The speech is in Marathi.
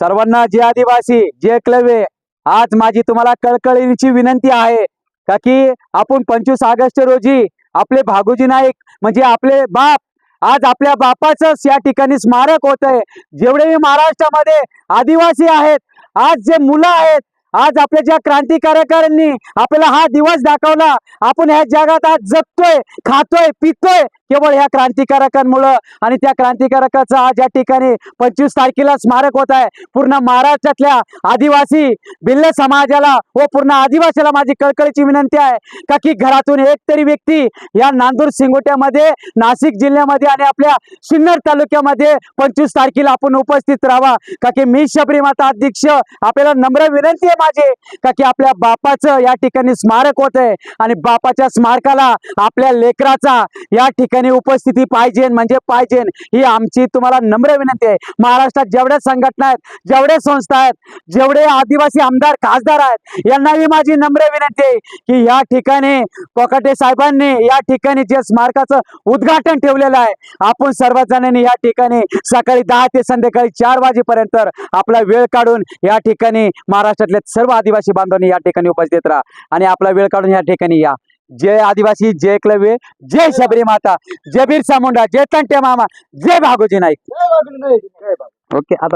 सर्वांना जे आदिवासी जे एकलव्य आज माझी तुम्हाला कळकळीची विनंती आहे का की आपण पंचवीस ऑगस्ट रोजी आपले भागोजी नाईक म्हणजे आपले बाप आज आपल्या बापाचंच या ठिकाणी स्मारक होत आहे जेवढेही महाराष्ट्रामध्ये आदिवासी आहेत आज जे मुलं आहेत आज आपल्या ज्या क्रांतिकारकांनी आपल्याला हा दिवस दाखवला आपण ह्या जगात आज जगतोय खातोय पितोय केवळ ह्या क्रांतिकारकांमुळं आणि त्या क्रांतिकारकाचं आज या ठिकाणी पंचवीस तारखेला स्मारक होत आहे. पूर्ण महाराष्ट्रातल्या आदिवासी भिल्ल समाजाला व पूर्ण आदिवासीला माझी कळकळीची विनंती आहे का की घरातून एक तरी व्यक्ती या नांदूर सिंगोट्यामध्ये नाशिक जिल्ह्यामध्ये आणि आपल्या सिन्नर तालुक्यामध्ये पंचवीस तारखेला आपण उपस्थित राहावा. का की मी शबरी माता अध्यक्ष आपल्याला नम्र विनंती आहे माझी का की आपल्या बापाचं या ठिकाणी स्मारक होत आहे आणि बापाच्या स्मारकाला आपल्या लेकराचा या ठिकाणी उपस्थिती पाहिजे म्हणजे पाहिजे. ही आमची तुम्हाला नम्र विनंती आहे. महाराष्ट्रात जेवढ्या संघटना आहेत जेवढे संस्था आहेत जेवढे आदिवासी आमदार खासदार आहेत यांनाही माझी नम्र विनंती आहे की या ठिकाणी कोकाटे साहेबांनी या ठिकाणी जे स्मारकाचं उद्घाटन ठेवलेलं आहे आपण सर्वजणांनी या ठिकाणी सकाळी दहा ते संध्याकाळी चार वाजेपर्यंत आपला वेळ काढून या ठिकाणी महाराष्ट्रातल्या सर्व आदिवासी बांधवांनी या ठिकाणी उपस्थित राहा. आणि आपला वेळ काढून या ठिकाणी या. जय आदिवासी जय एकलव्य जय शबरी माता जय बिरसा मुंडा जय तंटे मामा जय भागोजी नाईक. ओके आता